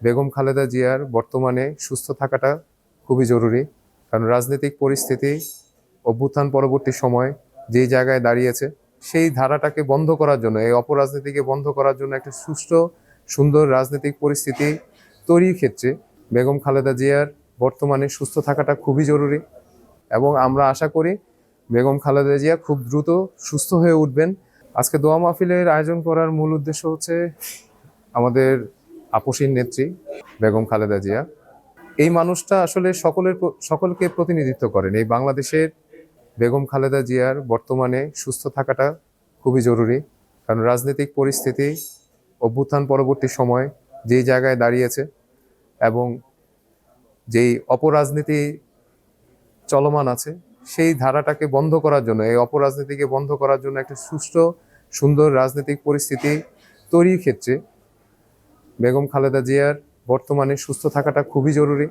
বেগম খালেদা জিয়ার বর্তমানে সুস্থ থাকাটা খুবই জরুরি। কারণ রাজনৈতিক পরিস্থিতি, অভ্যুত্থান পরবর্তী সময় যেই জায়গায় দাঁড়িয়েছে, সেই ধারাটাকে বন্ধ করার জন্য, এই অপরাজনীতিকে বন্ধ করার জন্য একটা সুষ্ঠু, সুন্দর রাজনৈতিক পরিস্থিতি তৈরির ক্ষেত্রে বেগম খালেদা জিয়ার বর্তমানে সুস্থ থাকাটা খুবই জরুরি। এবং আমরা আশা করি বেগম খালেদা জিয়া খুব দ্রুত সুস্থ হয়ে উঠবেন। আজকে দোয়া মাহফিলের আয়োজন করার মূল উদ্দেশ্য হচ্ছে আমাদের আপসীর নেত্রী, বেগম খালেদা জিয়া। এই মানুষটা আসলে সকলের সকলকে প্রতিনিধিত্ব করেন। এই বাংলাদেশের বেগম খালেদা জিয়ার বর্তমানে সুস্থ থাকাটা খুবই জরুরি। কারণ রাজনৈতিক পরিস্থিতি, অভ্যুত্থান পরবর্তী সময় যেই জায়গায় দাঁড়িয়েছে এবং যেই অপরাজনীতি চলমান আছে, সেই ধারাটাকে বন্ধ করার জন্য, এই অপরাজনীতিকে বন্ধ করার জন্য একটা সুষ্ঠু, সুন্দর রাজনৈতিক পরিস্থিতি তৈরির ক্ষেত্রে বেগম খালেদা জিয়ার বর্তমানে সুস্থ থাকাটা খুবই জরুরি,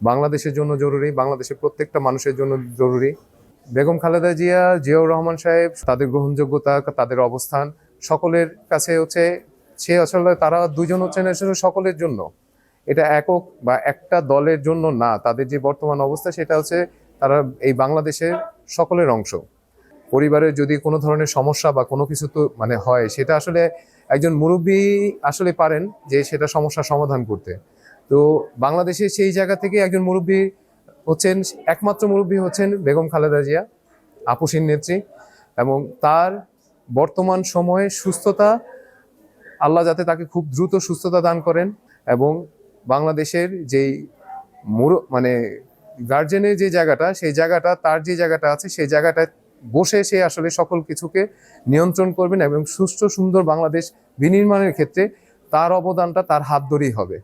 বাংলাদেশের জন্য জরুরি, বাংলাদেশের প্রত্যেকটা মানুষের জন্য জরুরি। বেগম খালেদা জিয়া, জিয়াউর রহমান সাহেব, তাদের গ্রহণযোগ্যতা, তাদের অবস্থান, সকলের কাছে হচ্ছে, সে আসলে তারা দুজন হচ্ছেন আসলে সকলের জন্য। এটা একক বা একটা দলের জন্য না, তাদের যে বর্তমান অবস্থা, সেটা হচ্ছে তারা এই বাংলাদেশের সকলের অংশ। পরিবারের যদি কোনো ধরনের সমস্যা বা কোনো কিছু তো মানে হয়, সেটা আসলে একজন মুরব্বী আসলে পারেন যে সেটা সমস্যার সমাধান করতে। তো বাংলাদেশে সেই জায়গা থেকে একজন মুরব্বী হচ্ছেন, একমাত্র মুরব্বী হচ্ছেন বেগম খালেদা জিয়া, আপসীর নেত্রী এবং তার বর্তমান সময়ে সুস্থতা, আল্লাহ যাতে তাকে খুব দ্রুত সুস্থতা দান করেন এবং বাংলাদেশের যেই মুর মানে গার্জেনের যে জায়গাটা, সেই জায়গাটা, তার যে জায়গাটা আছে, সেই জায়গাটা বসে সে আসলে সকল কিছুকে নিয়ন্ত্রণ করবেন এবং সুষ্ঠু সুন্দর বাংলাদেশ বিনির্মাণের ক্ষেত্রে তার অবদানটা তার হাত ধরেই হবে।